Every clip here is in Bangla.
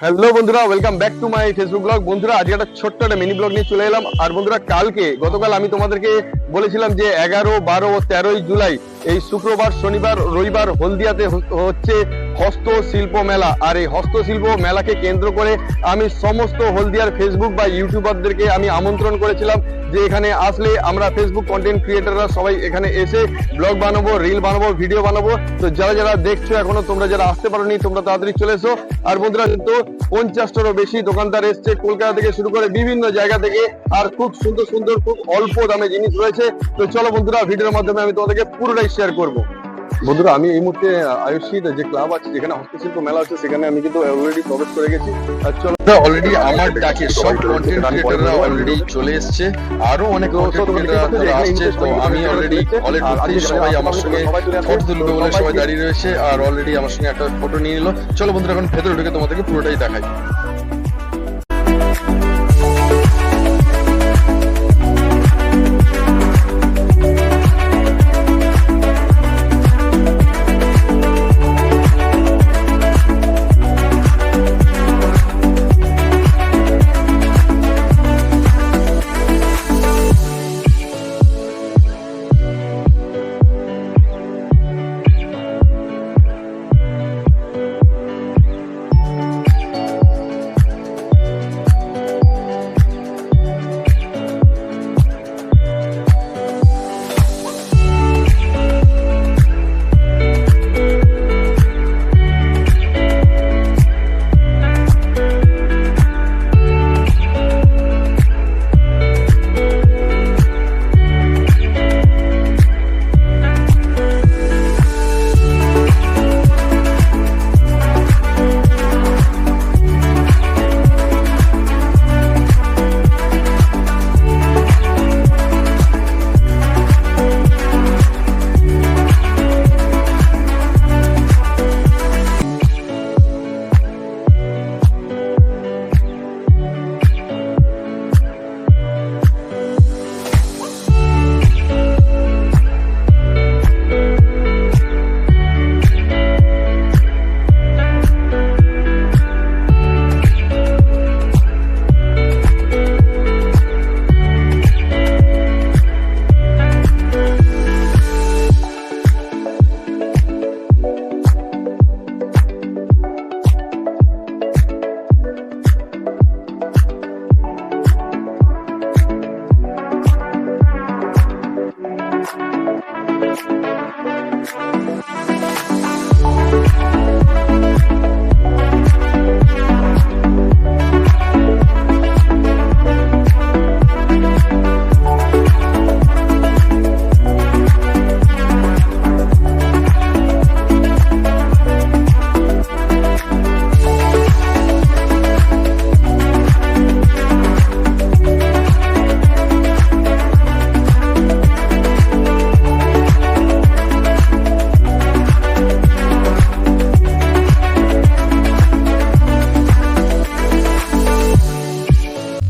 হ্যালো বন্ধুরা welcome back to my Facebook blog বন্ধুরা, আজকে একটা ছোট্ট একটা মিনি ব্লগ নিয়ে চলে এলাম। আর বন্ধুরা, কালকে, গতকাল আমি তোমাদেরকে বলেছিলাম যে এগারো, বারো ও তেরোই জুলাই এই শুক্রবার, শনিবার, রবিবার হলদিয়াতে হচ্ছে হস্তশিল্প মেলা। আর এই হস্তশিল্প মেলাকে কেন্দ্র করে আমি সমস্ত হলদিয়ার ফেসবুক বা ইউটিউবারদেরকে আমি আমন্ত্রণ করেছিলাম যে এখানে আসলে আমরা ফেসবুক কন্টেন্ট ক্রিয়েটাররা সবাই এখানে এসে ব্লগ বানাবো রিল বানাবো ভিডিও বানাবো। তো যারা যারা দেখছ এখনও, তোমরা যারা আসতে পারোনি, তোমরা তাড়াতাড়ি চলে এসো। আর বন্ধুরা, কিন্তু পঞ্চাশটারও বেশি দোকানদার এসছে কলকাতা থেকে শুরু করে বিভিন্ন জায়গা থেকে। আর খুব সুন্দর সুন্দর, খুব অল্প দামে জিনিস রয়েছে। তো চলো বন্ধুরা, ভিডিওর মাধ্যমে আমি তোমাদেরকে পুরোটাই শেয়ার করব। বন্ধুরা আমি এই মুহূর্তে আয়ুষিত যে ক্লাব আছে যেখানে হস্তশিল্প মেলা হচ্ছে সেখানে আমি কিন্তু অলরেডি প্রবেশ করে গেছি। আর চলো অলরেডি আমার ডাকে সব কন্টেন্ট ক্রিয়েটাররা অলরেডি চলে এসছে। আরও অনেক কন্টেন্ট ক্রিয়েটাররা আসছে তো আমি অলরেডি। কলের আর সবাই আমার সঙ্গে। ফটো তুলবে বলে সবাই দাঁড়িয়ে রয়েছে আর অলরেডি আমার সঙ্গে একটা ফটো নিয়ে নিল। চলো বন্ধুরা এখন ভেতরে ঢুকে তোমাদেরকে পুরোটাই দেখাই।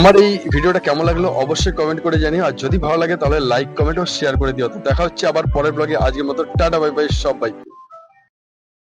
আমার এই ভিডিওটা কেমন লাগল অবশ্যই কমেন্ট করে জানিও। আর যদি ভালো লাগে তাহলে লাইক কমেন্ট ও শেয়ার করে দিও। তো দেখা হচ্ছে আবার পরের ব্লগে আজকের মতো টাটা বাই বাই সব বাই